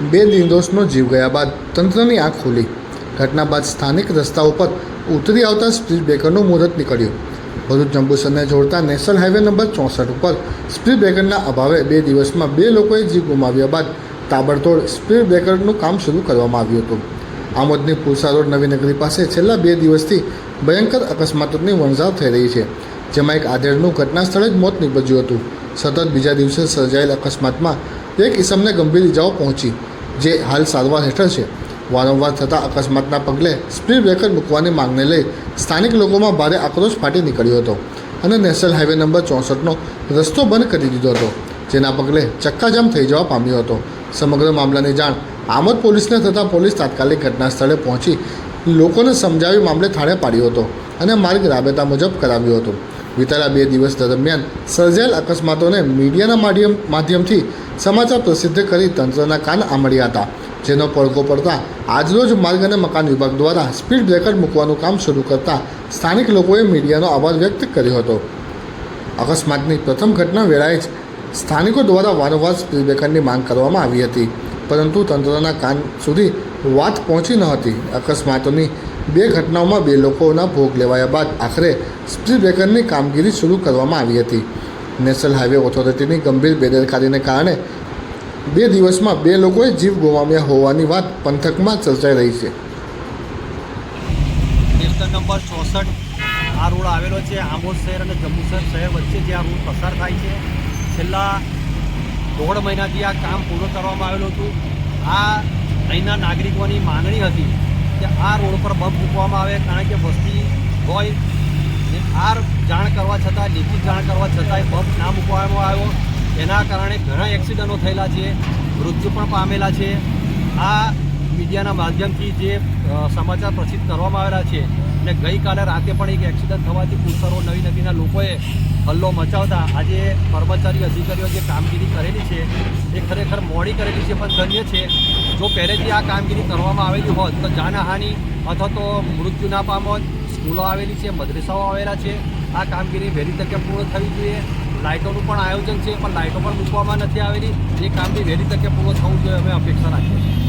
બે નિર્દોષનો જીવ ગયા બાદ તંત્રની આંખ ખુલી. ઘટના બાદ સ્થાનિક રસ્તા ઉપર ઉતરી આવતા સ્પીડ બ્રેકરનું મુહૂર્ત નીકળ્યું. ભરૂચ જંબુસરને જોડતા નેશનલ હાઈવે નંબર ચોસઠ ઉપર સ્પીડ બ્રેકરના અભાવે બે દિવસમાં બે લોકોએ જીવ ગુમાવ્યા બાદ તાબડતોડ સ્પીડ બ્રેકરનું કામ શરૂ કરવામાં આવ્યું હતું. આમોદની પુલસા રોડ નવીનગરી પાસે છેલ્લા બે દિવસથી ભયંકર અકસ્માતોની વણઝાર થઈ રહી છે, જેમાં એક આધેડનું ઘટના સ્થળે જ મોત નીપજ્યું હતું. સતત બીજા દિવસે સર્જાયેલ અકસ્માતમાં એક ઇસમને ગંભીર ઇજાઓ પહોંચી, જે હાલ સારવાર હેઠળ છે. વારંવાર થતા અકસ્માતના પગલે સ્પીડ બ્રેકર મૂકવાની માંગને લઈ સ્થાનિક લોકોમાં ભારે આક્રોશ ફાટી નીકળ્યો હતો અને નેશનલ હાઈવે નંબર ચોસઠનો રસ્તો બંધ કરી દીધો હતો, જેના પગલે ચક્કાજામ થઈ જવા પામ્યો હતો. સમગ્ર મામલાની જાણ આમોદ પોલીસને થતાં પોલીસ તાત્કાલિક ઘટના સ્થળે પહોંચી લોકોને સમજાવી મામલે થાળે પાડ્યો હતો અને માર્ગ રાબેતા મુજબ કરાવ્યો હતો. વિતેલા બે દિવસ દરમિયાન સર્જાયેલ અકસ્માતોને મીડિયાના માધ્યમ માધ્યમથી સમાચાર પ્રસિદ્ધ કરી તંત્રના કાન આંબળ્યા હતા, જેનો પડઘો પડતા આજરોજ માર્ગ અને મકાન વિભાગ દ્વારા સ્પીડ બ્રેકર મૂકવાનું કામ શરૂ કરતા સ્થાનિક લોકોએ મીડિયાનો આભાર વ્યક્ત કર્યો હતો. અકસ્માતની પ્રથમ ઘટના વેળાએ જ સ્થાનિકો દ્વારા વારંવાર સ્પીડ બ્રેકરની માંગ કરવામાં આવી હતી, પરંતુ તંત્રના કાન સુધી વાત પહોંચી ન હતી. અકસ્માતોની બે ઘટનાઓમાં બે લોકોના ભોગ લેવાયા બાદ આખરે સ્પીડ બ્રેકરની કામગીરી શરૂ કરવામાં આવી હતી. નેશનલ હાઈવે ઓથોરિટીની ગંભીર બેદરકારીને કારણે બે દિવસમાં બે લોકોએ જીવ ગુમાવ્યા હોવાની વાત પંથકમાં ચર્ચાઈ રહી છે. નંબર ચોસઠ આ રોડ આવેલો છે આંબોદ શહેર અને જંબુસર શહેર વચ્ચે જે આ રોડ પસાર થાય છે. છેલ્લા દોઢ મહિનાથી આ કામ પૂરું કરવામાં આવેલું હતું. આ અહીંના નાગરિકોની માંગણી હતી કે આ રોડ પર બમ્પ મૂકવામાં આવે કારણ કે વસ્તી હોય. આ જાણ કરવા છતાં, લેખિત જાણ કરવા છતાંય બમ્પ ના મૂકવામાં આવ્યો. એના કારણે ઘણા એક્સિડન્ટો થયેલા છે, મૃત્યુ પણ પામેલા છે. આ મીડિયાના માધ્યમથી જે સમાચાર પ્રસિદ્ધ કરવામાં આવેલા છે અને ગઈકાલે રાતે પણ એક એક્સિડન્ટ થવાથી પુલસરો નવી નદીના લોકોએ હલ્લો મચાવતા આજે કર્મચારી અધિકારીઓ જે કામગીરી કરેલી છે, એ ખરેખર મોડી કરેલી છે પણ ધન્ય છે. જો પહેલેથી આ કામગીરી કરવામાં આવેલી હોત તો જાનહાનિ અથવા તો મૃત્યુ ના પામત, સ્કૂલો આવેલી છે, મદ્રેસાઓ આવેલા છે, આ કામગીરી વહેલી તકે પૂર્ણ થવી જોઈએ. લાઇટોનું પણ આયોજન છે, પણ લાઇટો પણ મૂકવામાં નથી આવેલી. એ કામગીરી વહેલી તકે પૂર્ણ થવું જોઈએ, અમે અપેક્ષા રાખીએ છીએ.